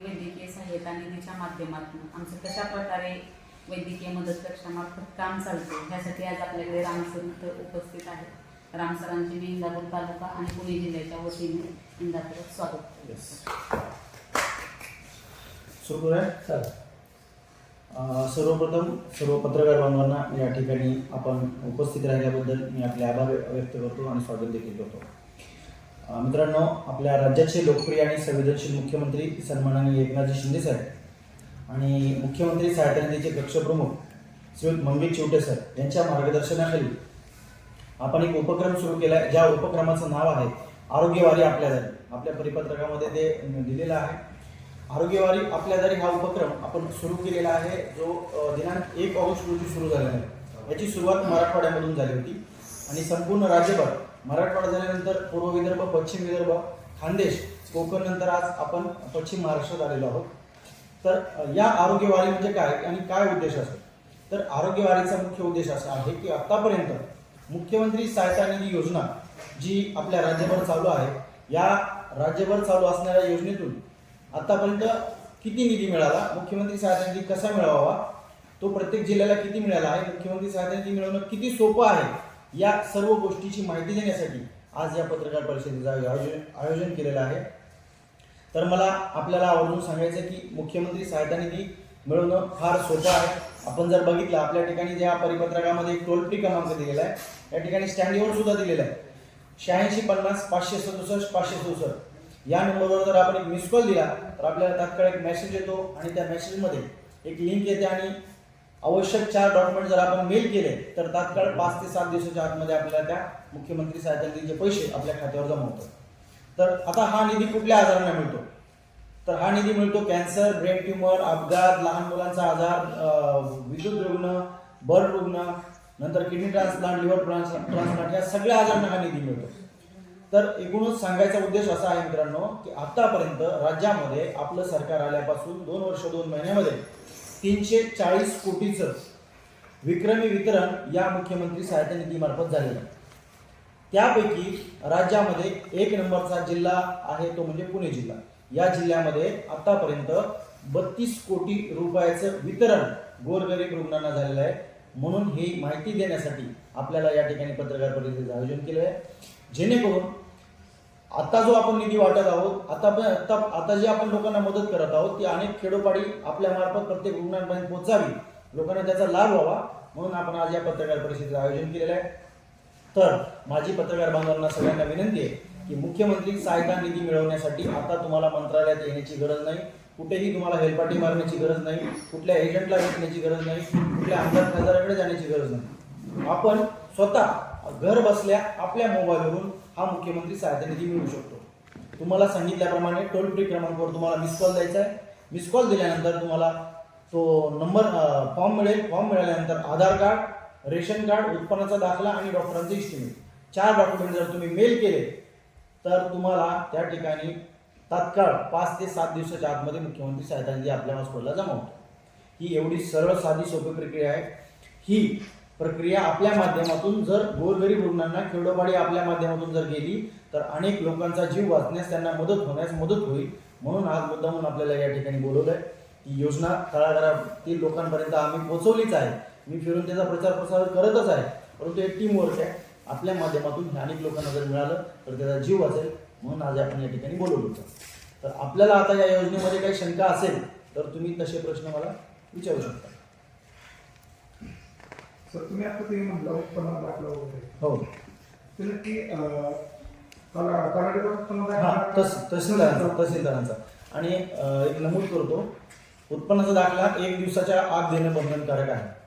वैद्यकीय सहाय्यता निधीच्या माध्यमातून आमचं कशा प्रकारे वैद्यकीय मदत कक्षामार्फत काम चालते ह्यासाठी आज आपल्याकडे रामसर इथं उपस्थित आहे रामसरांचे मी इंदापूर तालुका आणि पुणे जिल्ह्याच्या वतीने इंदापूर स्वागत करूया? सर्वप्रथम सर्व पत्रकार बांधवांना या ठिकाणी आपण उपस्थित राहिल्याबद्दल मी आपले आभार व्यक्त करतो आणि स्वागत देखील करतो. मित्रांनो आपल्या राज्याचे लोकप्रिय आणि संवेदनशील मुख्यमंत्री सन्माननीय एकनाथजी शिंदे साहेब आणि मुख्यमंत्री सहायता कक्षप्रमुख श्रीयुत मंगेश चिवटे सर यांच्या मार्गदर्शनाखाली आपण एक उपक्रम सुरू केला आहे. ज्या उपक्रमाचं नाव आहे आरोग्यवारी आपल्या दारी. आपल्या परिपत्रकामध्ये ते दिलेलं आहे. आरोग्यवारी आपल्या दारी हा उपक्रम आपण सुरू केलेला आहे जो दिनांक एक ऑगस्ट रोजी सुरू झालेला आहे. याची सुरुवात मराठवाड्यामधून झाली होती आणि संपूर्ण राज्यभर मराठवाडा झाल्यानंतर पूर्व विदर्भ पश्चिम विदर्भ खानदेश कोकण नंतर आज आपण पश्चिम महाराष्ट्रात आलेलो आहोत. तर या आरोग्यवारी म्हणजे काय आणि काय उद्देश असतो? तर आरोग्यवारीचा मुख्य उद्देश असा आहे की आतापर्यंत मुख्यमंत्री सहायता निधी योजना जी आपल्या राज्यभर चालू आहे या राज्यभर चालू असणाऱ्या योजनेतून आतापर्यंत किती निधी मिळाला मुख्यमंत्री सहायता निधी कसा मिळवावा तो प्रत्येक जिल्ह्याला किती मिळाला आहे मुख्यमंत्री सहायता निधी मिळवणं किती सोपं आहे या सर्व गोष्टीची माहिती देण्यासाठी आज या पत्रकार परिषदेचं आयोजन आयोजन केलेलं आहे. तर मला आपल्याला आवर्जून सांगायचं की मुख्यमंत्री सहायता निधी मिळवणं फार सोपं आहे. आपण जर बघितलं आपल्या ठिकाणी ज्या परिपत्रकामध्ये एक टोल फ्री क्रमांक दिलेला आहे या ठिकाणी स्टँडीवर सुद्धा दिलेला आहे. शहाऐंशी पन्नास पाचशे सदुसष्ट पाचशे चौसष्ट या नंबरवर जर आपण एक मिस कॉल दिला तर आपल्याला तात्काळ एक मेसेज येतो आणि त्या मेसेजमध्ये एक लिंक येते आणि आवश्यक चार डॉक्युमेंट जर आपण मेल केले तर तात्काळ पाच ते सात दिवसाच्या आतमध्ये आपल्याला त्या मुख्यमंत्री सहायता निधीचे पैसे आपल्या खात्यावर जमा होतात. तर आता हा निधी कुठल्या आजारांना मिळतो? तर हा निधी मिळतो कॅन्सर ब्रेन ट्युमर अपघात लहान मुलांचा आजार विद्युत रुग्ण बर्ड रुग्ण नंतर किडनी ट्रान्सप्लांट लिव्हर ट्रान्सप्लांट या सगळ्या आजारांना हा निधी मिळतो. तर एकूणच सांगायचा उद्देश असा आहे मित्रांनो की आतापर्यंत राज्यामध्ये आपलं सरकार आल्यापासून दोन वर्ष दोन महिन्यामध्ये तीनशे चाळीस कोटीचं विक्रमी वितरण या मुख्यमंत्री सहायता निधीमार्फत झालेलं आहे. त्यापैकी राज्यामध्ये एक नंबरचा जिल्हा आहे तो म्हणजे पुणे जिल्हा. या जिल्ह्यामध्ये आतापर्यंत बत्तीस कोटी रुपयाचं वितरण गोरगरीब रुग्णांना झालेलं आहे. म्हणून ही माहिती देण्यासाठी आपल्याला या ठिकाणी पत्रकार परिषदेचं आयोजन केलं आहे. जेणेकरून आता जो आपण निधी वाटत आहोत आता पण आता आता जे आपण लोकांना मदत करत आहोत ती अनेक खेडोपाडी आपल्या मार्फत प्रत्येक रुग्णांपर्यंत पोहोचावी. लोकांना त्याचा लाभ व्हावा. म्हणून आपण आज या पत्रकार परिषदेचं आयोजन केलेलं आहे. तर माझी पत्रकार बांधवांना सगळ्यांना विनंती आहे की मुख्यमंत्री सहायता निधी मिळवण्यासाठी आता तुम्हाला मंत्रालयात येण्याची गरज नाही. कुठेही तुम्हाला हेलपाटी मारण्याची गरज नाही. कुठल्या एजंटला भेटण्याची गरज नाही. कुठल्या आमदार खासदाराकडे जाण्याची गरज नाही. आपण स्वतः घर बसल्या आपल्या मोबाईलवरून हा मुख्यमंत्री सहायता निधी मिळू शकतो. तुम्हाला सांगितल्याप्रमाणे टोल फ्री क्रमांकावर तुम्हाला मिस कॉल द्यायचा आहे. मिस कॉल दिल्यानंतर तुम्हाला तो नंबर फॉर्म मिळेल. फॉर्म मिळाल्यानंतर आधार कार्ड रेशन कार्ड उत्पन्नाचा दाखला आणि डॉक्टरांचे इस्टिमेट चार डॉक्युमेंट जर तुम्ही मेल केले तर तुम्हाला त्या ठिकाणी तात्काळ पाच ते सात दिवसाच्या आतमध्ये मुख्यमंत्री सहायता निधी आपल्या हॉस्पिटलला जमा होतो. ही एवढी सरळ साधी सोपी प्रक्रिया आहे. ही प्रक्रिया आपल्या माध्यमातून जर गोरगरीब रुग्णांना खेडोपाडी आपल्या माध्यमातून जर गेली तर अनेक लोकांचा जीव वाचण्यास त्यांना मदत होण्यास मदत होईल म्हणून आज मुद्दा आपल्याला या ठिकाणी बोलवलं आहे ही योजना तळागाळातील लोकांपर्यंत आम्ही पोहोचवलीच आहे. मी फिरून त्याचा प्रचार प्रसार करतच आहे परंतु एक टीम वर्क आहे. आपल्या माध्यमातून हे अनेक लोकांना जर मिळालं तर त्याचा जीव वाचेल म्हणून आज आपण या ठिकाणी बोलवलं तर आपल्याला आता या योजनेमध्ये काही शंका असेल तर तुम्ही तसे प्रश्न मला विचारू शकता. सर तुम्ही आता ते म्हणलं उत्पन्न दाखला वगैरे. हो. ते नक्की उत्पन्न हा दाखला तस तहसीलदारांचा तहसीलदारांचा. आणि अं, एक नमूद करतो उत्पन्नाचा दाखला एक दिवसाच्या आत देणं बंधनकारक आहे.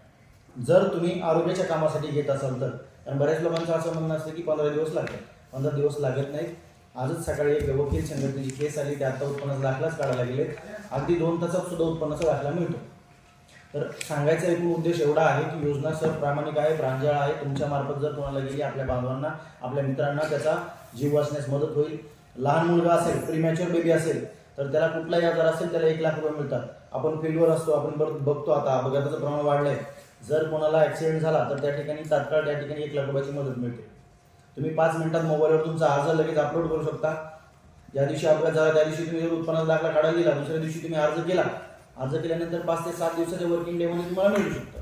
जर तुम्ही आरोग्याच्या कामासाठी घेत असाल तर. कारण बऱ्याच लोकांचं असं म्हणणं असतं की पंधरा दिवस लागतात. पंधरा दिवस लागत नाहीत. आजच सकाळी एक वकील संघटनेची केस आली ते आता उत्पन्नाचा दाखलाच काढायला गेले अगदी दोन तासात सुद्धा उत्पन्नाचा दाखला मिळतो. तर सांगायचा एकूण उद्देश एवढा आहे की योजना सर प्रामाणिक आहे प्रांजळ आहे. तुमच्या मार्फत जर कोणाला गेली आपल्या बांधवांना आपल्या मित्रांना त्याचा जीव वाचण्यास मदत होईल. लहान मुलगा असेल प्रीमॅच्युअर बेबी असेल तर त्याला कुठलाही आजार असेल त्याला एक लाख रुपये मिळतात. आपण फील्डवर असतो आपण बघ- बघतो आता अपघाताचं प्रमाण वाढलंय. जर कोणाला ॲक्सिडेंट झाला तर त्या ठिकाणी तात्काळ त्या ठिकाणी एक लाख रुपयाची मदत मिळते. तुम्ही पाच मिनिटात मोबाईलवर तुमचा अर्ज लगेच अपलोड करू शकता. ज्या दिवशी अपघात झाला त्या दिवशी तुम्ही जर उत्पन्नाचा दाखला काढायला दिला दुसऱ्या दिवशी तुम्ही अर्ज केला अर्ज केल्यानंतर पाच ते सात दिवसाच्या वर्किंग डे मध्ये तुम्हाला मिळू शकतं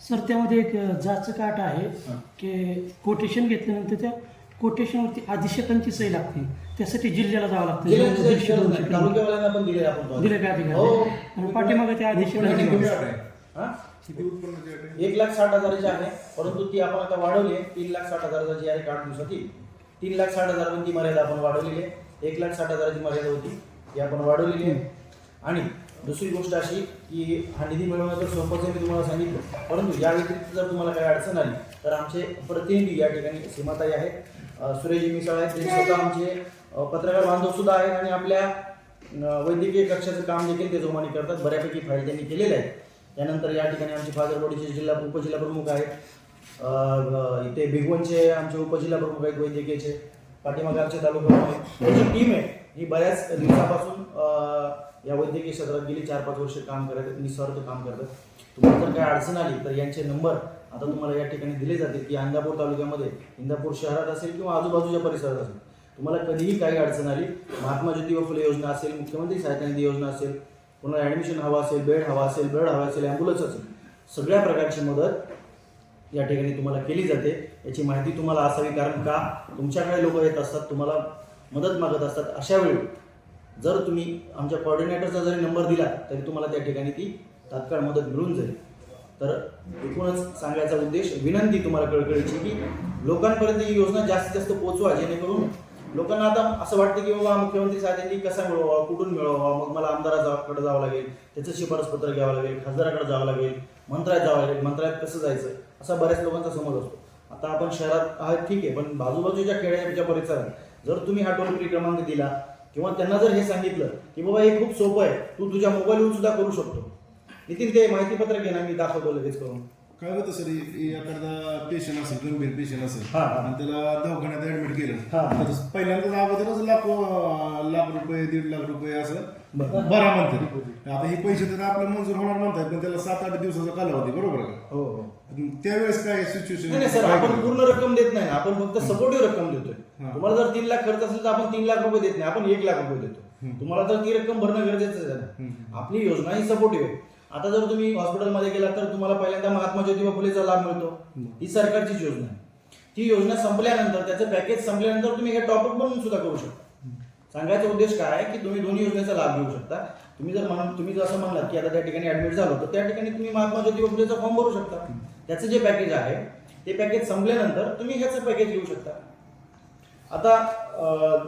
सर त्यामध्ये एक जाचं काट आहे हां. की कोटेशन घेतल्यानंतर त्या कोटेशनवरती अधिक्षकांची सही लागते त्यासाठी जिल्ह्याला जावं लागतं जिल्ह्याची दीडशे गरज दोनशे नाही. किलोमीटर. तालुक्यावाल्यांना पण दिले आपण तो. दिले का अधिकारी हो आणि पाठीमागे त्या किती अधिक्षकांची अट आहे? हा? किती उत्पन्नाची अट आहे? एक लाख साठ हजाराची आहे परंतु ती आपण आता वाढवली आहे तीन लाख साठ हजाराची आहे आठ दिवसाची तीन लाख साठ हजार ती मर्यादा आपण वाढवलेली आहे एक लाख साठ हजाराची मर्यादा होती ती आपण वाढवलेली आहे आणि दुसरी गोष्ट अशी की हा निधी मिळवणं तर सोपंच मी तुम्हाला सांगितलं परंतु या व्यतिरिक्त जर तुम्हाला काही अडचण आली तर आमचे प्रतिनिधी या ठिकाणी सीमाताई आहेत. सुरेश मिसाळ आहेत ते स्वतः आमचे पत्रकार बांधव सुद्धा आहेत आणि आपल्या वैद्यकीय कक्षाचं काम देखील ते जोमाने करतात. बऱ्यापैकी फाईल त्यांनी केलेले आहेत. त्यानंतर या ठिकाणी आमचे फादरवाडीचे जिल्हा उपजिल्हा प्रमुख आहेत. इथे भिगवणचे आमचे उपजिल्हा प्रमुख आहेत वैद्यकीयचे. पाठीमागारचे आमचे तालुका टीम आहे. ही बऱ्याच दिवसापासून या वैद्यकीय क्षेत्रात गेली चार पाच वर्ष काम करत निस्वार्थ काम करतात तुम्हाला जर काही अडचण आली तर यांचे नंबर आता तुम्हाला या ठिकाणी दिले जातील की अंगापूर तालुक्यामध्ये इंदापूर शहरात असेल किंवा आजूबाजूच्या परिसरात असेल. तुम्हाला कधीही काही अडचण आली महात्मा ज्योतिबा फुले योजना असेल मुख्यमंत्री सहायता निधी योजना असेल कोणाला ॲडमिशन हवा असेल बेड हवा असेल बेड हवा असेल ॲम्ब्युलन्स असेल सगळ्या प्रकारची मदत या ठिकाणी तुम्हाला केली जाते. याची माहिती तुम्हाला असावी कारण का? तुमच्याकडे लोक येत असतात तुम्हाला मदत मागत असतात अशा वेळी जर तुम्ही आमच्या कॉर्डिनेटरचा जरी नंबर दिला तरी तुम्हाला त्या ठिकाणी ती तात्काळ मदत मिळून जाईल. तर एकूणच सांगायचा उद्देश विनंती तुम्हाला कळकळीची की लोकांपर्यंत ही योजना जास्तीत जास्त पोहोचवा जेणेकरून लोकांना आता असं वाटतं की बाबा मुख्यमंत्री साहेबांनी कसा मिळवावा कुठून मिळवावा मग मला आमदाराकडे जावं लागेल त्याचं शिफारस पत्र घ्यावं लागेल खासदाराकडे जावं लागेल मंत्र्यात जावं लागेल मंत्र्यात कसं जायचं असा बऱ्याच लोकांचा समज असतो. आता आपण शहरात आहात ठीक आहे पण बाजूबाजूच्या खेड्याच्या परिसरात जर तुम्ही हा टोल फ्री क्रमांक दिला किंवा त्यांना जर हे सांगितलं की बाबा हे खूप सोपं आहे तू तुझ्या मोबाईलवरून सुद्धा करू शकतो नितीन ते माहिती पत्रक घे ना मी दाखवतो लगेच करून काय होतं सर एखादा पेशंट असेल गंभीर पेशंट असेल हा, हा. आणि त्याला दवाखान्यात ऍडमिट केलं हा. तर पहिल्यांदाच अगोदरच लाख लाख रुपये दीड लाख रुपये असं बरं. बरा म्हणतात आता हे पैसे तर आपलं मंजूर होणार म्हणतात पण त्याला सात आठ दिवसाचा कालावधी बरोबर का हो हो त्यावेळेस काय सिच्युएशन नाही सर आपण पूर्ण रक्कम देत नाही. ना आपण फक्त सपोर्टिव्ह रक्कम देतोय. तुम्हाला जर तीन लाख खर्च असेल तर आपण तीन लाख रुपये देत नाही. आपण एक लाख रुपये देतो. तुम्हाला तर ती रक्कम भरणं गरजेचं आहे. आपली योजना ही सपोर्टिव्ह आहे. आता जर तुम्ही हॉस्पिटलमध्ये गेला तर तुम्हाला पहिल्यांदा महात्मा ज्योतिबा फुलेचा लाभ मिळतो. ही सरकारचीच योजना आहे. ती योजना संपल्यानंतर त्याचं पॅकेज संपल्यानंतर तुम्ही हे टॉपअप म्हणून सुद्धा करू शकता. सांगायचा उद्देश काय आहे की तुम्ही दोन्ही योजनेचा लाभ घेऊ शकता. तुम्ही जर म्हणून तुम्ही जर असं म्हणलात की आता त्या ठिकाणी ऍडमिट झालो तर त्या ठिकाणी तुम्ही महात्मा ज्योतिबा फुलेचा फॉर्म भरू शकता. त्याचं जे पॅकेज आहे ते पॅकेज संपल्यानंतर तुम्ही ह्याचं पॅकेज घेऊ शकता. आता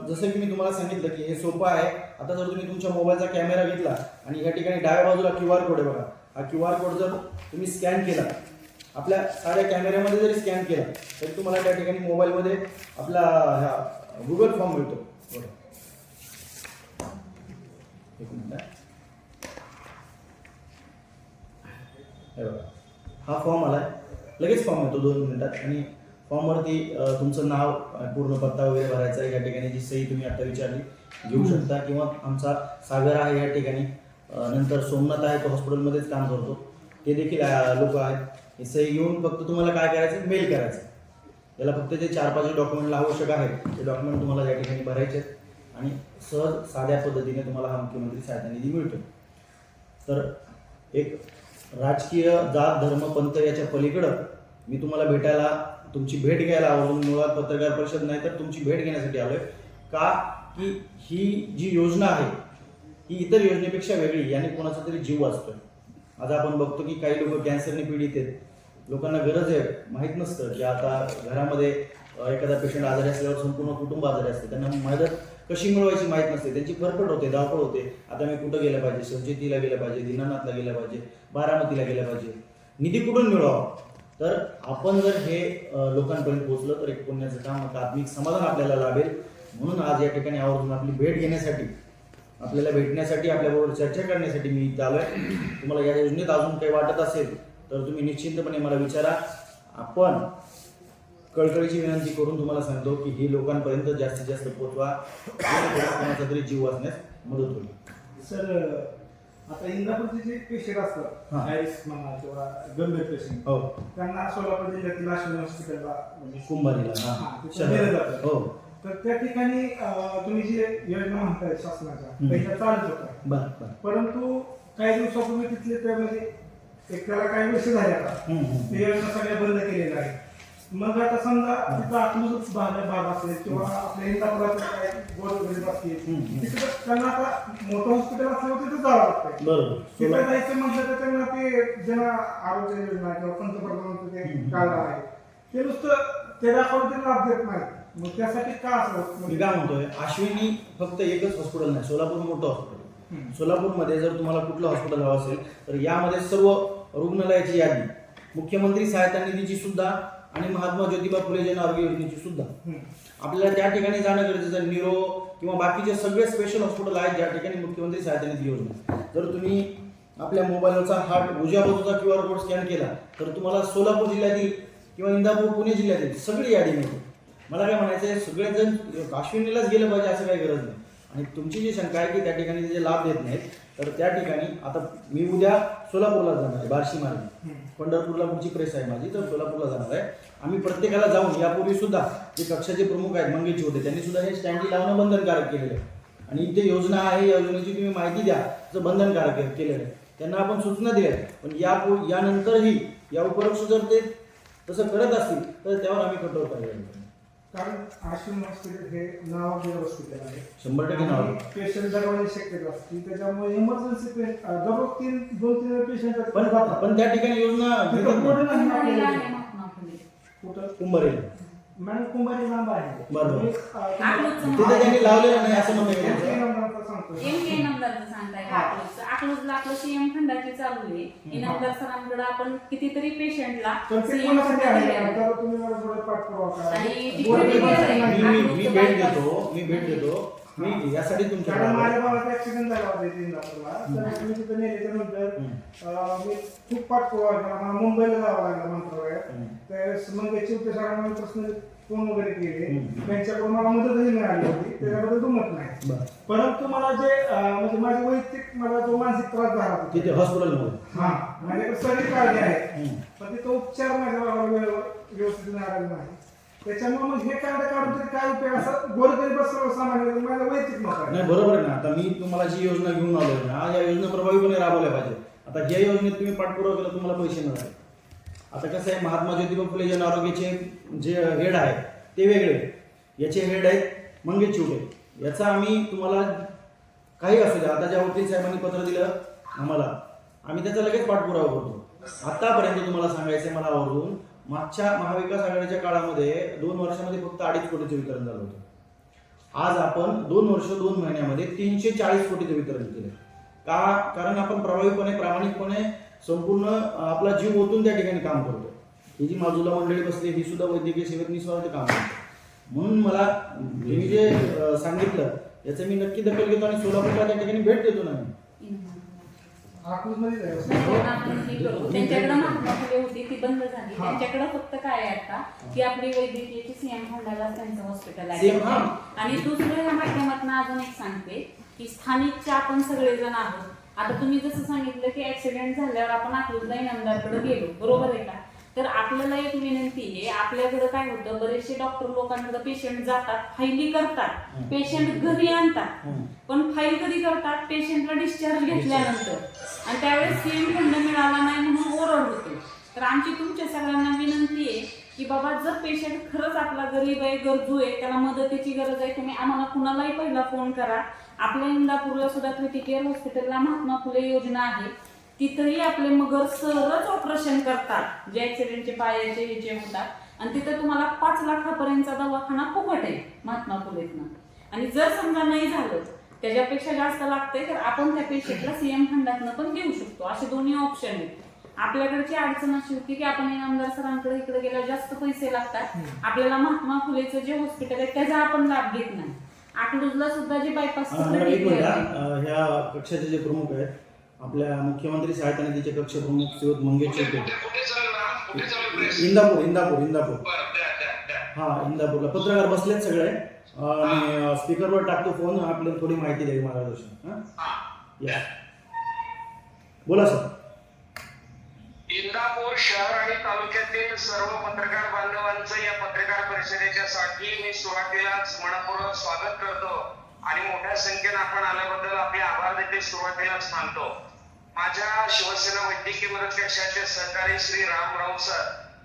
जसं की मी तुम्हाला सांगितलं की हे सोपं आहे. आता जर तुम्ही तुमच्या मोबाईलचा कॅमेरा घेतला आणि या ठिकाणी डाव्या बाजूला क्यू आर कोड आहे बघा. हा क्यू आर कोड जर तुम्ही स्कॅन केला आपल्या साऱ्या कॅमेऱ्यामध्ये जरी स्कॅन केला तरी तुम्हाला त्या ठिकाणी मोबाईलमध्ये आपला ह्या गुगल फॉर्म मिळतो. बरोबर एक मिनिट हा. फॉर्म आलाय. लगेच फॉर्म येतो दोन मिनिटात. आणि फॉर्मवरती तुमचं नाव पूर्ण पत्ता वगैरे भरायचा आहे या ठिकाणी जी सही तुम्ही आता विचारली. घेऊ शकता किंवा आमचा सागर आहे या ठिकाणी. नंतर सोमनाथ आहे तो हॉस्पिटलमध्येच काम करतो. ते देखील लोक आहेत. हे सही घेऊन फक्त तुम्हाला काय करायचं मेल करायचं याला फक्त जे चार पाच डॉक्युमेंट आवश्यक आहेत ते डॉक्युमेंट तुम्हाला या ठिकाणी भरायचे आहेत. आणि सहज साध्या पद्धतीने तुम्हाला हा मुख्यमंत्री सहायता निधी मिळतो तर एक राजकीय जात धर्म पंथ याच्या पलीकडं मी तुम्हाला भेटायला तुमची भेट घ्यायला आवडून मुळात पत्रकार परिषद नाही तर तुमची भेट घेण्यासाठी आलोय. का की ही जी योजना आहे ही इतर योजनेपेक्षा वेगळी याने कोणाचा तरी जीव वाचतोय. आज आपण बघतो की काही लोक कॅन्सरने पीडित आहेत. लोकांना गरज आहे माहीत नसतं की आता घरामध्ये एखादा पेशंट आजारी असल्यावर संपूर्ण कुटुंब आजारी असते. त्यांना मदत कशी मिळवायची माहीत नसते. त्यांची फरफड होते धावपळ होते. आता मी कुठं गेलं पाहिजे? संचेतीला गेलं पाहिजे दीनानाथला गेलं पाहिजे बारामतीला गेलं पाहिजे. निधी कुठून मिळवावा? तर आपण जर हे लोकांपर्यंत पोहोचलं तर एक पुण्याचं काम आत्मिक समाधान आपल्याला लाभेल. म्हणून आज या ठिकाणी आवर्जून आपली भेट घेण्यासाठी आपल्याला भेटण्यासाठी आपल्याबरोबर चर्चा करण्यासाठी मी इथं आलोय. तुम्हाला या योजनेत अजून काही वाटत असेल तर तुम्ही निश्चिंतपणे मला विचारा. आपण कळकळीची विनंती करून तुम्हाला सांगतो की ही लोकांपर्यंत जास्तीत जास्त पोचवा. कोणाचा तरी जीव वाचण्यास मदत होईल. सर आता इंदापूरचे जे पेशंट हा. असतात डायरिस म्हणा किंवा गंभीर पेशंट हो. त्यांना सोलापूर जिल्ह्यातील अश्विनी हॉस्पिटलला म्हणजे कुंभारीला हा, हा तिथं नेलं शहर जातं. हो. तर त्या ठिकाणी अं, तुम्ही जी योजना म्हणताय शासनाच्या हम्म. चालत होत्या. बरं बरं. परंतु काही दिवसापूर्वी तिथले त्यामध्ये एक त्याला काही वर्ष झाले आता. हम्म, हम्म. ते योजना सगळ्या बंद केलेल्या आहेत. मग आता समजा तिथं अकलूजच भाग भाग असेल किंवा आपल्या इंदापुरात काय वगैरे असतील. तिथं त्यांना आता मोठं हॉस्पिटल असल्यावर तिथं जावं लागतंय. बरोबर. तिथं जायचं म्हटलं तर त्यांना ते ज्यांना आरोग्य योजना किंवा पंतप्रधानांचं ते आहे ते नुसतं ते दाखवून ते लाभ देत नाही. मग त्यासाठी का असं मी काय म्हणतोय अश्विनी फक्त एकच हॉस्पिटल नाही सोलापूर मोठं हॉस्पिटल. सोलापूरमध्ये जर तुम्हाला कुठलं हॉस्पिटल हवं असेल तर यामध्ये सर्व रुग्णालयाची यादी मुख्यमंत्री सहायता निधीची सुद्धा आणि महात्मा ज्योतिबा फुले जन आरोग्य योजनेची सुद्धा. आपल्याला त्या ठिकाणी जाणं गरजेचं आहे. निरो किंवा बाकीचे सगळे स्पेशल हॉस्पिटल आहेत ज्या ठिकाणी मुख्यमंत्री सहायता निधी योजना जर तुम्ही आपल्या मोबाईलवरचा हा उजव्या बाजूचा क्यू आर कोड स्कॅन केला तर तुम्हाला सोलापूर जिल्ह्यातील किंवा इंदापूर पुणे जिल्ह्यातील सगळी यादी मिळते. मला काय म्हणायचं आहे सगळेजण अश्विनीलाच गेलं पाहिजे असं काही गरज नाही. आणि तुमची जी शंका आहे की त्या ठिकाणी जे लाभ देत नाहीत तर त्या ठिकाणी आता मी उद्या सोलापूरला जाणार आहे बार्शी मार्गे. पंढरपूरला पुढची प्रेस आहे माझी तर सोलापूरला जाणार आहे आम्ही प्रत्येकाला जाऊन यापूर्वी सुद्धा जे कक्षाचे प्रमुख आहेत मंगेशजी होते त्यांनी सुद्धा हे स्टँडी लावणं बंधनकारक केलेलं आहे आणि इथे योजना आहे या योजनेची तुम्ही माहिती द्या तर बंधनकारक केलेलं आहे त्यांना आपण सूचना दिल्या. पण या यानंतरही या उपरोक्ष जर ते तसं करत असतील तर त्यावर आम्ही कठोर करू. कारण आश्विन हॉस्पिटल हे नावाजलेलं हॉस्पिटल आहे. शंभर टक्के नाव आहे. पेशंट दरवाजे शक्यता असते त्याच्यामुळे इमर्जन्सी दररोज तीन दोन तीन पेशंट पण पण त्या ठिकाणी योजना महात्मा फुले. कुठं कुंभारेला मॅडम कुंभारी लांब आहे. अं, अकलूजचं तिथे त्यांनी लावलेलं नाही असं म्हणणं आहे सांगतो. एम अकलूजला आपलं सीएम खंडाची चालू आहे. इनामदार सरांकडे आपण कितीतरी पेशंटला सीएम तुम्ही. मी मी- भेट देतो. मी भेट देतो. मी यासाठी तुमच्या कारण माझ्या भावाचा ऍक्सिडेंट झाला होता इथे तर मी तिथे नेल्याच्या नंतर हम्म. अं, मी खूप पाठपुरावा केला. मला मुंबईला जावं लागलं मंत्रालयात. त्यावेळेस मग याची उपचारांना पर्सनल फोन वगैरे केले. त्यांच्याकडून मला मदतही मिळाली होती. त्याच्याबद्दल दुमत नाही. परंतु मला जे म्हणजे माझे वैयक्तिक मला जो मानसिक त्रास झाला होता. तिथे हॉस्पिटलमध्ये हा. माझ्याकडे सगळी काळजी आहे. पण तिथं उपचार माझ्या वेळेवर व्यवस्थित मिळालेला नाही. त्याच्यामुळे मग हे कार्ड काढून तरी काय उपयोग? असं गोरगरीब सर्वसामान्य माझं वैयक्तिक मत नाही बरोबर आहे ना. आता मी तुम्हाला जी योजना घेऊन आलोय ना या योजना प्रभावीपणे राबवल्या पाहिजे आता ज्या योजनेत तुम्ही पाठपुरावा केला तुम्हाला पैसे मिळाले. आता कसं आहे महात्मा ज्योतिबा फुले जन आरोग्याचे जे हेड आहे ते वेगळे याचे हेड आहेत मंगेश चिवडे याचा आम्ही तुम्हाला काही असू द्या आता ज्या वकील साहेबांनी पत्र दिलं आम्हाला आम्ही त्याचा लगेच पाठपुरावा करतो. आतापर्यंत तुम्हाला सांगायचं आहे मला आवर्जून मागच्या महाविकास आघाडीच्या काळामध्ये दोन वर्षामध्ये फक्त अडीच कोटीचं वितरण झालं होतं. आज आपण दोन वर्ष दोन महिन्यामध्ये तीनशे चाळीस कोटीचं वितरण केलं का? कारण आपण प्रभावीपणे प्रामाणिकपणे संपूर्ण आपला जीव ओतून त्या ठिकाणी काम करतो ही जी बाजूला मंडळी बसली ही सुद्धा वैद्यकीय सेवेत निस्वार्थ काम करतो. म्हणून मला मी जे सांगितलं याचं मी नक्की दखल घेतो आणि सोलापूरला त्या ठिकाणी भेट देतो ना मी. त्यांच्याकडे महात्मा फुले होती ती बंद झाली. त्यांच्याकडे फक्त काय आहे आता की आपली वैद्यकीयची सीएम खंडाला त्यांचं हॉस्पिटल आहे. CM. आणि दुसरं या माध्यमातून अजून एक सांगते की स्थानिकचे आपण सगळेजण आहोत. आता तुम्ही जसं सांगितलं की ऍक्सिडेंट झाल्यावर आपण अकलूजला इनामदारकडे गेलो बरोबर आहे का? तर आपल्याला एक विनंती आहे आपल्याकडे काय होतं बरेचसे डॉक्टर लोकांकडे पेशंट जातात फायली करतात पेशंट घरी आणतात. पण फाईल कधी करतात? पेशंटला डिस्चार्ज घेतल्यानंतर. आणि त्यावेळेस सीएम खंड मिळाला नाही म्हणून ओरड होते. तर आमची तुमच्या सगळ्यांना विनंती आहे की बाबा जर पेशंट खरंच आपला गरीब आहे गरजू आहे त्याला मदतीची गरज आहे तुम्ही आम्हाला कुणालाही पहिला फोन करा. आपल्या इंदापूरला सुद्धा क्रिटिकेअर हॉस्पिटलला महात्मा फुले योजना आहे. तिथंही आपले मगर सहज ऑपरेशन करतात. जे ऍक्सिडेंटचे पायाचे ह्याचे होतात. आणि तिथं तुम्हाला पाच लाखापर्यंतचा दवाखाना फुकट आहे महात्मा फुलेतनं. आणि जर समजा नाही झालं त्याच्यापेक्षा जास्त लागतंय तर आपण त्या पेशंटला सीएम खंडातनं पण देऊ शकतो. असे दोन्ही ऑप्शन आहेत. आपल्याकडची अडचण अशी होती की आपण इनामदार सरांकडे इकडे गेल्यावर जास्त पैसे लागतात. आपल्याला महात्मा फुलेचं जे हॉस्पिटल आहे त्याचा आपण लाभ घेत नाही. अकलूजला सुद्धा जे बायपास एक मिनिट हा. ह्या कक्षाचे जे प्रमुख आहेत आपल्या मुख्यमंत्री सहायता निधीचे कक्ष प्रमुख श्रीयुत मंगेश इंदापूर इंदापूर इंदापूर. हा इंदापूरला. पत्रकार बसलेत सगळे. आणि स्पीकरवर टाकतो फोन आपल्याला थोडी माहिती द्यावी मार्गदर्शन. हा? Yes. बोला सर शहर आणि तालुक्यातील सर्व पत्रकार बांधवांचं या पत्रकार परिषदेच्या साठी मी सुरुवातीलाच मनपूर्वक स्वागत करतो. आणि मोठ्या संख्येने आपण आल्याबद्दल आपले आभार देखील सुरुवातीलाच मानतो. माझ्या शिवसेना वैद्यकीय मदत कक्षाचे सहकारी श्री रामराव सर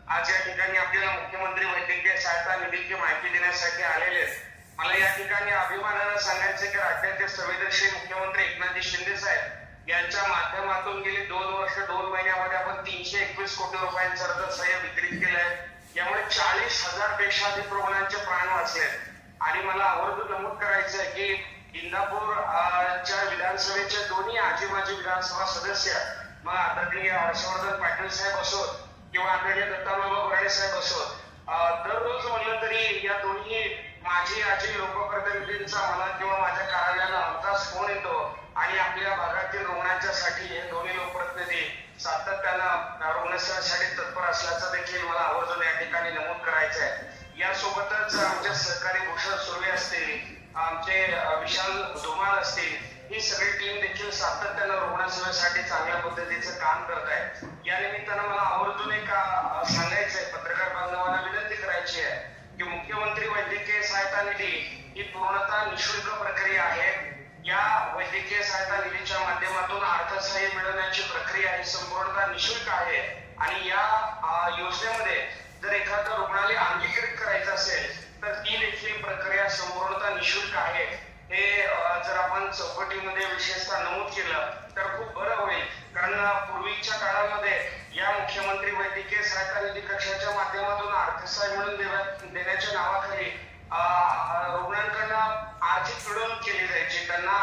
आज या ठिकाणी आपल्याला मुख्यमंत्री वैद्यकीय सहायता निधीची माहिती देण्यासाठी आलेले आहेत. मला या ठिकाणी अभिमानानं सांगायचं की राज्याचे संवेदनशील मुख्यमंत्री एकनाथजी शिंदे साहेब यांच्या माध्यमातून गेली दोन वर्ष दोन महिन्यामध्ये आपण तीनशे एकवीस कोटी रुपयांचं अर्थसहाय्य वितरित केलंय. यामुळे चाळीस हजारपेक्षा अधिक रुग्णांचे प्राण वाचले आणि मला आवर्जून नमूद करायचं आहे की इंदापूर च्या विधानसभेच्या दोन्ही आजी माजी विधानसभा सदस्य मग आदरणीय हर्षवर्धन पाटील साहेब असोत किंवा आदरणीय दत्ताबाबा बोराडे साहेब असोत दररोज म्हणलं तरी या दोन्ही माझी आजी लोकप्रतिनिधींचा मला किंवा माझ्या कार्यालयाला हमखास फोन येतो. आणि आपल्या भागातील रुग्णांच्यासाठी हे दोन्ही लोकप्रतिनिधी सातत्यानं रुग्णसेवेसाठी तत्पर असल्याचं देखील मला आवर्जून या ठिकाणी नमूद करायचं आहे यासोबतच आमचे सहकारी भूषण सुर्वे असतील आमचे विशाल धुमाळ असतील ही सगळी टीम देखील सातत्यानं रुग्णसेवेसाठी चांगल्या पद्धतीचं काम करत आहे या निमित्तानं मला आवर्जून एक अं, सांगायचंय पत्रकार बांधवांना विनंती करायची आहे की मुख्यमंत्री वैद्यकीय सहायता निधी ही पूर्णतः निशुल्क प्रक्रिया आहे या वैद्यकीय सहायता निधीच्या माध्यमातून अर्थसहाय्य मिळवण्याची प्रक्रिया ही संपूर्णतः निशुल्क आहे. आणि या योजनेमध्ये जर एखादं रुग्णालय अंगीकृत करायचं असेल तर ती देखील प्रक्रिया संपूर्णतः निशुल्क आहे. हे जर आपण चौकटीमध्ये विशेषतः नमूद केलं तर खूप बरं होईल. कारण पूर्वीच्या काळामध्ये या मुख्यमंत्री वैद्यकीय सहायता निधी कक्षाच्या माध्यमातून अर्थसहाय्य मिळवून देण्या- देण्याच्या नावाखाली अं, रुग्णांकडनं आर्थिक पिळवणूक केली जायची त्यांना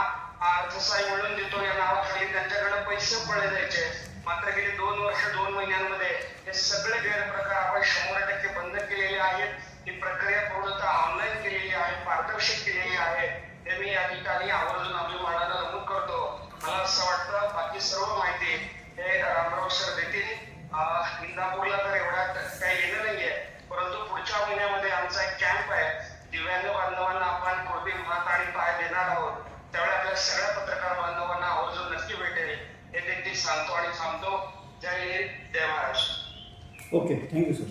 अर्थसहाय्य मिळवून देतो या नावाखाली त्यांच्याकडे पैसे पडले जायचे मात्र गेली दोन वर्ष दोन महिन्यांमध्ये हे सगळे गैरप्रकार आपण शंभर टक्के बंद केलेले आहेत ही प्रक्रिया पूर्णतः ऑनलाईन केलेली आहे पारदर्शक केलेली आहे हे मी या ठिकाणी आवर्जून अभिमानानं नमूद करतो मला असं वाटतं बाकी सर्व माहिती हे रामराव सर देतील अं, इंदापूरला तर एवढा काही येणं नाहीये परंतु पुढच्या महिन्यामध्ये आमचा एक कॅम्प आहे दिव्यांग बांधवांना आपण कृत्रिम हात आणि पाय देणार आहोत त्यावेळी आपल्या सगळ्या पत्रकार बांधवांना आवर्जून नक्की भेटेल हे देखील सांगतो आणि थांबतो जय हिंद जय Maharashtra okay thank you sir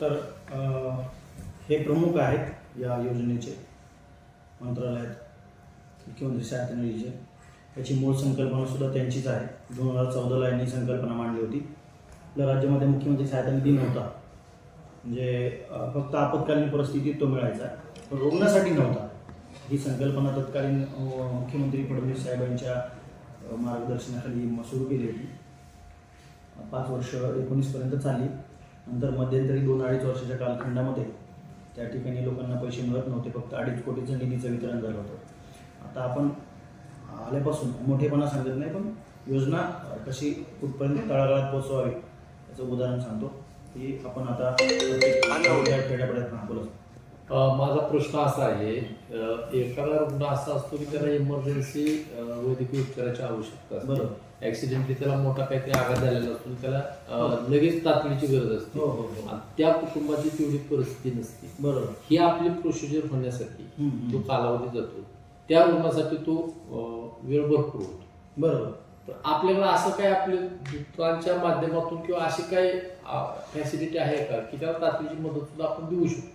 तर हे प्रमुख आहेत या योजनेचे मंत्रालयात मुख्यमंत्री सहायता निधीचे. याची मूळ संकल्पना सुद्धा त्यांचीच आहे. दोन हजार चौदाला यांनी संकल्पना मांडली होती. आपल्या राज्यामध्ये मुख्यमंत्री सहायता निधी नव्हता. म्हणजे फक्त आपत्कालीन परिस्थितीत तो मिळायचा. पण रुग्णासाठी नव्हता. ही संकल्पना तत्कालीन मुख्यमंत्री फडणवीस साहेबांच्या मार्गदर्शनाखाली सुरू केली होती. पाच वर्ष एकोणीसपर्यंत चालली. नंतर मध्यंतरी दोन अडीच वर्षाच्या कालखंडामध्ये त्या ठिकाणी लोकांना पैसे मिळत नव्हते फक्त अडीच कोटीचं निधीचं वितरण झालं होतं. आता आपण आल्यापासून मोठेपणा सांगत नाही पण योजना कशी कुठपर्यंत तळागाळात पोचवावी याचं उदाहरण सांगतो. की आपण आता खेड्यापाड्यात अ, माझा प्रश्न असा आहे एखादा रुग्ण असा असतो की त्याला इमर्जन्सी वैद्यकीय उपचाराची आवश्यकता असते. ऍक्सिडेंटली त्याला मोठा काहीतरी आघात झालेला असतो त्याला अ, लगेच तातडीची गरज असते. हो, हो, हो. आणि त्या कुटुंबाची तेवढी परिस्थिती नसते. बरोबर. ही आपली प्रोसिजर होण्यासाठी. तो कालावधी जातो त्या रुग्णासाठी तो वेळ भरपूर होतो. बरोबर. तर आपल्याला असं काय आपल्या दूतांच्या माध्यमातून किंवा अशी काही फॅसिलिटी आहे का की त्याला तातडीची मदत सुद्धा आपण देऊ शकतो?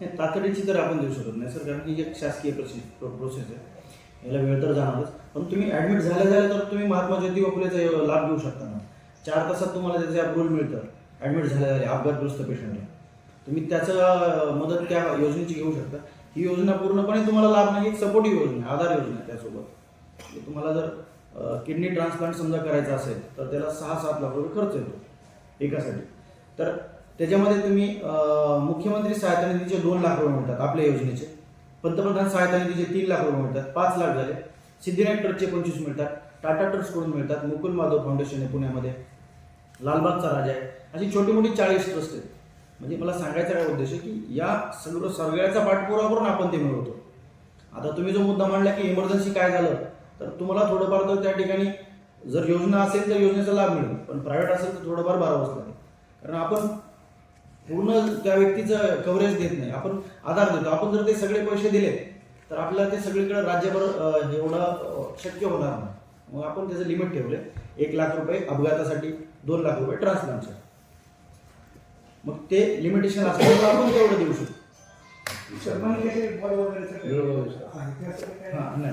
नाही, तातडीची तर आपण देऊ शकत नाही सर. कारण की एक शासकीय प्रोसेस प्रोसेस आहे. याला वेळ तर जाणारच. पण तुम्ही ॲडमिट झाल्या झाल्या तर तुम्ही महात्मा ज्योतिबा फुलेचा लाभ घेऊ शकता ना. चार तासात तुम्हाला त्याचे अप्रूव्हल मिळतं. ॲडमिट झाल्या झाल्या अपघातग्रस्त पेशंटला. तुम्ही त्याचं मदत त्या योजनेची घेऊ शकता. ही योजना पूर्णपणे तुम्हाला लाभ नाही एक सपोर्टिव्ह योजना आधार योजना त्यासोबत. तुम्हाला जर किडनी ट्रान्सप्लांट समजा करायचं असेल तर त्याला सहा सात लाख रुपये खर्च येतो एकासाठी. तर त्याच्यामध्ये तुम्ही मुख्यमंत्री सहायता निधीचे दोन लाख रुपये मिळतात आपल्या योजनेचे. पंतप्रधान सहायता निधीचे तीन लाख रुपये मिळतात पाच लाख झाले. सिद्धिनाथ ट्रस्टचे पंचवीस मिळतात. टाटा ट्रस्टकडून मिळतात. मुकुल माधव फाउंडेशन आहे पुण्यामध्ये. लालबागचा राजा आहे. अशी छोटी मोठी चाळीस ट्रस्ट आहेत. म्हणजे मला सांगायचा काय उद्देश आहे की या सगळं सगळ्याचा पाठपुरावा करून आपण ते मिळवतो. आता तुम्ही जो मुद्दा मांडला की इमर्जन्सी काय झालं तर तुम्हाला थोडंफार तर त्या ठिकाणी जर योजना असेल तर योजनेचा लाभ मिळेल. पण प्रायव्हेट असेल तर थोडंफार बारा लागेल कारण आपण पूर्ण त्या व्यक्तीचं कव्हरेज देत नाही. आपण आधार देतो. आपण जर ते सगळे पैसे दिले तर आपल्याला ते सगळीकडे राज्यभर एवढं शक्य होणार नाही. मग आपण त्याचं लिमिट ठेवले एक लाख रुपये अपघातासाठी दोन लाख रुपये ट्रान्सप्लांटचे मग ते लिमिटेशन असल्यामुळे आपण तेवढं देऊ शकतो.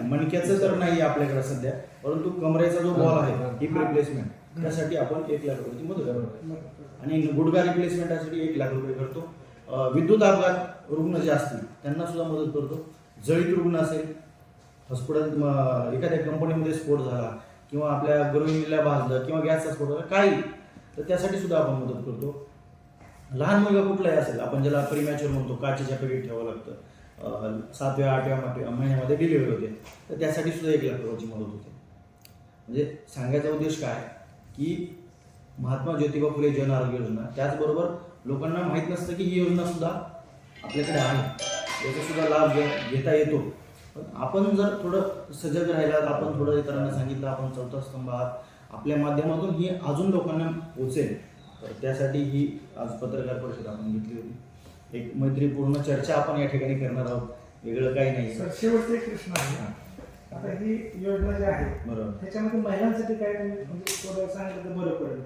मणक्याचे हा तर नाही आपल्याकडे सध्या. परंतु कमरेचा जो बॉल आहे हिप रिप्लेसमेंट त्यासाठी आपण एक लाख रुपयाची मदत करतो आणि गुडघा रिप्लेसमेंटसाठी एक लाख रुपये करतो. विद्युत अपघात रुग्ण जे असतील त्यांना सुद्धा मदत करतो. जळीत रुग्ण असेल हॉस्पिटल एखाद्या कंपनीमध्ये स्फोट झाला किंवा आपल्या गृहिणीला भाजलं किंवा गॅसचा स्फोट झाला काही तर त्यासाठी सुद्धा आपण मदत करतो. लहान मुलगा कुठलाही असेल आपण ज्याला प्रीमॅच्युअर म्हणतो काचेच्या पेटीत ठेवावं लागतं. सातव्या आठव्या महिन्यामध्ये डिलिव्हरी होते. तर त्यासाठी सुद्धा एक लाख रुपयाची मदत होते. म्हणजे सांगायचा उद्देश काय? की महात्मा ज्योतिबा फुले जन आरोग्य योजना. त्याचबरोबर लोकांना माहीत नसतं की ही योजना सुद्धा आपल्याकडे आहे. याचा सुद्धा लाभ घेता येतो. पण आपण जर थोडं सजग राहिला आपण थोडं इतरांना सांगितलं आपण चौथा स्तंभ आहात आपल्या माध्यमातून ही अजून लोकांना पोचेल. तर त्यासाठी ही आज पत्रकार परिषद आपण घेतली होती. एक मैत्रीपूर्ण चर्चा आपण या ठिकाणी करणार आहोत. वेगळं काही नाही. सर शेवटचं आहे. आता ही योजना जी आहे बरोबर. त्याच्यामध्ये महिलांसाठी काय म्हणजे थोडं सांगितलं तर बरं पडेल.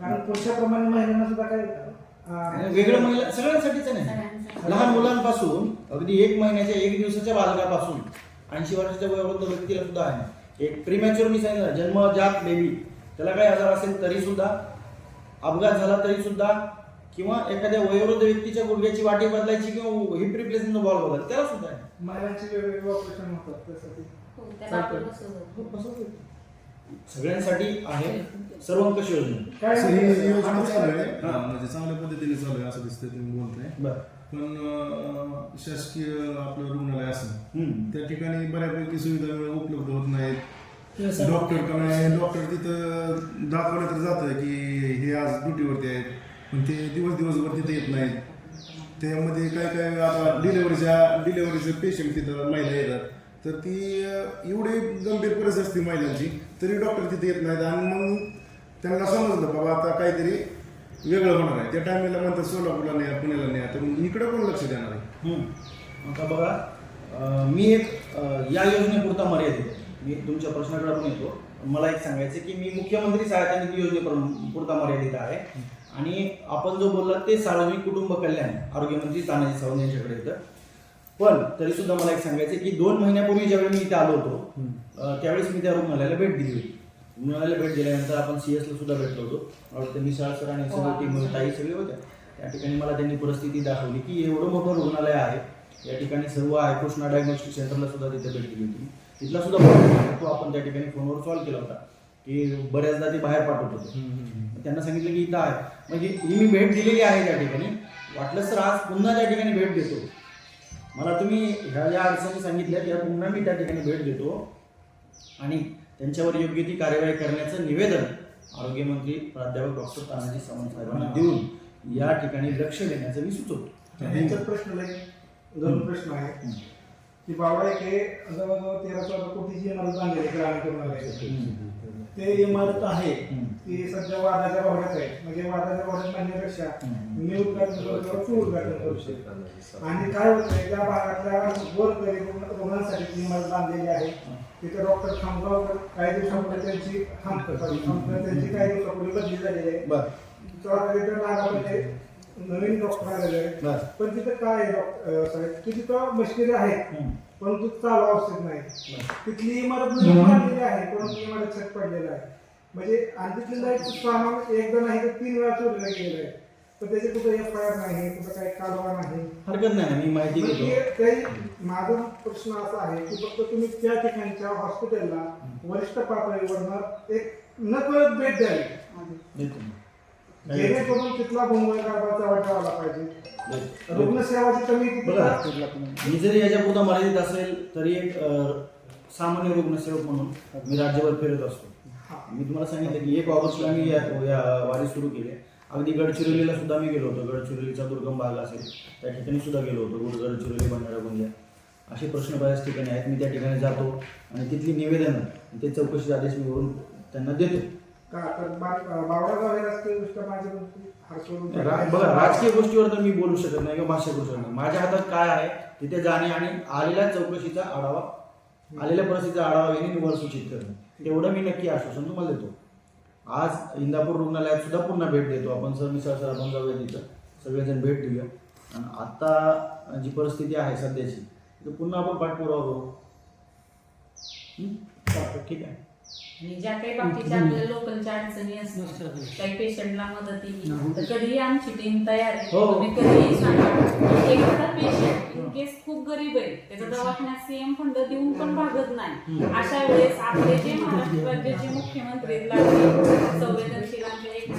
कारण पुरुषाप्रमाणे महिलांना सुद्धा काय वेगळं महिला सगळ्यांसाठीच नाही. लहान मुलांपासून अगदी एक महिन्याच्या एक दिवसाच्या बालकापासून ऐंशी वर्षाच्या वयोवृद्ध व्यक्तीला सुद्धा आहे. एक प्रीमॅच्युअर मी सांगितलं जन्मजात बेबी त्याला काही आजार असेल तरी सुद्धा अपघात झाला तरी सुद्धा किंवा एखाद्या वयोवृद्ध व्यक्तीच्या गुडघ्याची वाटी बदलायची किंवा हिप रिप्लेसमेंट बॉल बदलायचा त्याला सुद्धा आहे. महिलांचे वेगवेगळे ऑपरेशन होतात त्यासाठी. हो. सगळ्यांसाठी आहे सर्वंकष योजना? काय असं ही होतं? योजना चालू आहे. हा. म्हणजे चांगल्या पद्धतीने चालू आहे असं दिसतंय तुम्ही बोलताय. बरं. पण अं, शासकीय आपलं रुग्णालय असं. त्या ठिकाणी बऱ्यापैकी सुविधा उपलब्ध होत नाहीत. डॉक्टर का नाही डॉक्टर तिथं दाखवलं तर जातं की हे आज ड्युटीवरती आहेत पण ते दिवस दिवसभर तिथे येत नाहीत. त्यामध्ये काय काय आता डिलेवरीच्या डिलेवरीचे पेशंट तिथं महिला येतात. तर ती एवढी गंभीर परिस्थिती असते महिलांची तरी डॉक्टर तिथे येत नाहीत आणि मग त्यांना समजलं बाबा आता काहीतरी वेगळं होणार आहे. त्या टायमिंगला म्हणतात सोलापूरला न्या पुण्याला न्या तर मग इकडं कोण लक्ष देणार आहे. आता बघा मी एक या योजनेपुरता मर्यादित मी तुमच्या प्रश्नाकडे पण येतो. मला एक सांगायचं की मी मुख्यमंत्री सहायता निधी योजनेपुरता मर्यादित आहे. आणि आपण जो बोललात ते सार्वजनिक कुटुंब कल्याण आरोग्यमंत्री तानाजी सावंत यांच्याकडे येतं. पण तरी सुद्धा मला एक सांगायचं की दोन महिन्यापूर्वी ज्यावेळी मी इथे आलो होतो त्यावेळेस मी त्या रुग्णालयाला भेट दिली होती. रुग्णालयाला भेट दिल्यानंतर आपण सी ला सुद्धा भेटलो होतो. और त्यांनी शाळा सर आणि सगळी टीम ताई सगळे होत्या. त्या ठिकाणी मला त्यांनी परिस्थिती दाखवली की एवढं मोठं रुग्णालय आहे या ठिकाणी सर्व आहे कृष्णा डायग्नोस्टिक सेंटरला सुद्धा तिथे भेट दिली होती. तिथला सुद्धा तो आपण त्या ठिकाणी फोनवर सॉल्व्ह केला होता की बऱ्याचदा ते बाहेर पाठवत होते. त्यांना सांगितलं की इथं आहे. म्हणजे ही मी भेट दिलेली आहे त्या ठिकाणी. वाटलंच तर आज पुन्हा त्या ठिकाणी भेट देतो. मला तुम्ही ह्या ज्या अडचणी सांगितल्या त्या पुन्हा मी त्या ठिकाणी भेट देतो आणि त्यांच्यावर योग्य ती कार्यवाही करण्याचं निवेदन आरोग्यमंत्री प्राध्यापक डॉक्टर तानाजी सावंत साहेबांना देऊन या ठिकाणी लक्ष देण्याचं मी सुचवतो. ह्यांच्यात प्रश्न दोन प्रश्न आहेत. की बाबा एक हे जवळजवळ तेरा चौदा कोटीची इमारत बांधली आहे ग्रामीण ते इमारत आहे. ती सध्या वादाच्या भावड्यात आहे. म्हणजे वादाच्या भावड्यात म्हणण्यापेक्षा. मी उद्घाटन करतो तू उद्घाटन करू शकतो. आणि काय होतंय त्या भागातल्या गोरगरीब रुग्ण- रुग्णांसाठी इमारत बांधलेली आहे तिथे डॉक्टर खामगावकर काही दिवसापूर्वी त्यांची खाम sorry, खामगाव त्यांची काही दिवसापूर्वी बदली झालेली आहे. तिथे नागामध्ये नवीन डॉक्टर आलेले आहेत. पण तिथं काय साहेब की तिथं मशिनरी आहे हम्म. परंतु चालू औषध नाही. तिथली इमारत नवीन बांधलेली आहे परंतु इमारत छत पडलेलं आहे. म्हणजे आणि तिथले लाइट सामान एकदा नाही तर तीन वेळा चोरीला गेलेलं आहे. पण त्याचे कुठं एफ आय आर नाही कुठं काही कालवा नाही. हरकत नाही ना मी माहिती घेतो. ते- ते माझा प्रश्न असा आहे की फक्त तुम्ही त्या ठिकाणच्या हॉस्पिटलला वरिष्ठ पातळीवरनं एक नकळत भेट द्यावी. देतो मी. जेणेकरून तिथला भोंगळ कारभार ठेवायला पाहिजे. देतो. रुग्णसेवाची कमी बघा मी जरी याच्यापुरता मर्यादित असेल तरी एक अं, सामान्य रुग्णसेवक म्हणून मी राज्यभर फिरत असतो. मी तुम्हाला सांगितलं की एक ऑगस्टला मी या या वारी सुरू केली. अगदी गडचिरोलीला सुद्धा मी गेलो होतो. गडचिरोलीचा दुर्गम भाग असेल त्या ठिकाणी सुद्धा गेलो होतो. गुड गडचिरोली भंडारा गोंदिया असे प्रश्न बऱ्याच ठिकाणी आहेत. मी त्या ठिकाणी जातो आणि तिथली निवेदनं ते चौकशी आदेश मी वरून त्यांना देतो. बघा राजकीय गोष्टीवर तर मी बोलू शकत नाही किंवा भाष्य करू शकत नाही. माझ्या हातात काय आहे तिथे जाणे आणि आलेल्या चौकशीचा आढावा आलेल्या परिस्थितीचा आढावा घेणे निवड सूचित करणे तेवढं मी नक्की आश्वासन तुम्हाला देतो. आज इंदापूर रुग्णालयात सुद्धा पुन्हा भेट देतो आपण. सर मिसळ सर आपण जाऊया तिथं. सगळेजण भेट देऊया. आणि आत्ता जी परिस्थिती आहे सध्याची तर पुन्हा आपण पाठपुरावा करू. ठीक आहे. आणि ज्या काही बाकीच्या आपल्या लोकलच्या अडचणी असतात काही पेशंटला मदती तर कधीही आमची टीम तयार आहे. हो. तुम्ही कधीही सांगा. एखादा पेशंट इन केस खूप गरीब आहे त्याचा दवाखान्यात सीएम फंड देऊन पण भागत नाही. अशा वेळेस आपले जे महाराष्ट्र राज्याचे मुख्यमंत्री लाडके संवेदनशील आमचे एक